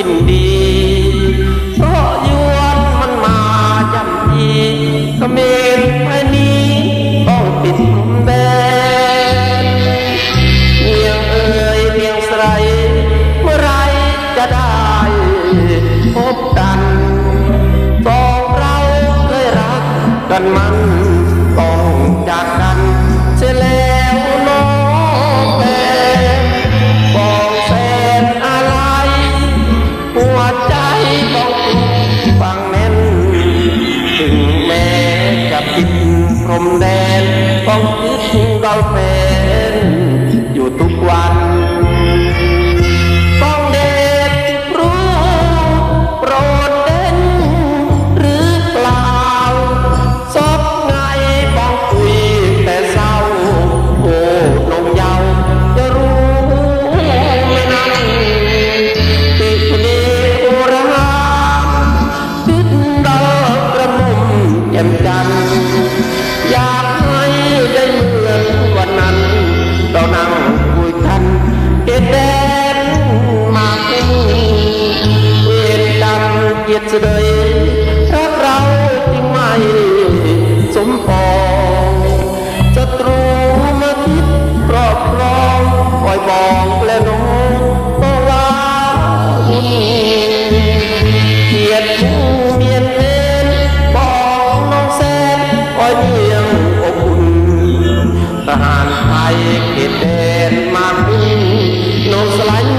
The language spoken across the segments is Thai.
สิ้นดี เพราะยวนมันมาจำยีก็เมนไอ้นี้ต้องติดแดนเมียงเอ่ยเพียงไสเมื่อไรจะได้พบกันสองเราเคยรักกันมัน นต้องคิดเราเป็นอยู่ทุกวัน ต้องเด็กรู้โปรดเด่นหรือเปล่าซบไงบ้องคุยแต่เศร้าโอ้นงเยาวจะรู้ไหมนั้นติดนี้อุราพิดดอกกระมุมแจ่มจันทร์อยาการไทยเขตแดน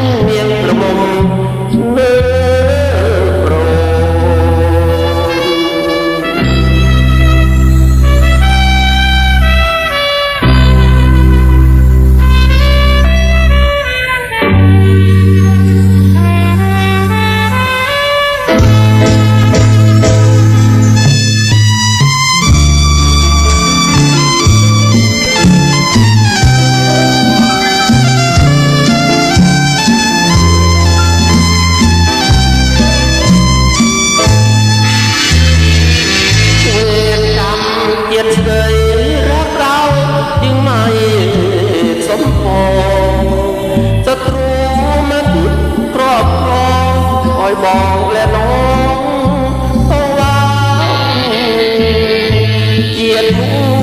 ยดเคยรักเรายิ่งไม่สมพงศัตรูมันครอบครองคอยบอกและน้องเพาว่าเกียดหู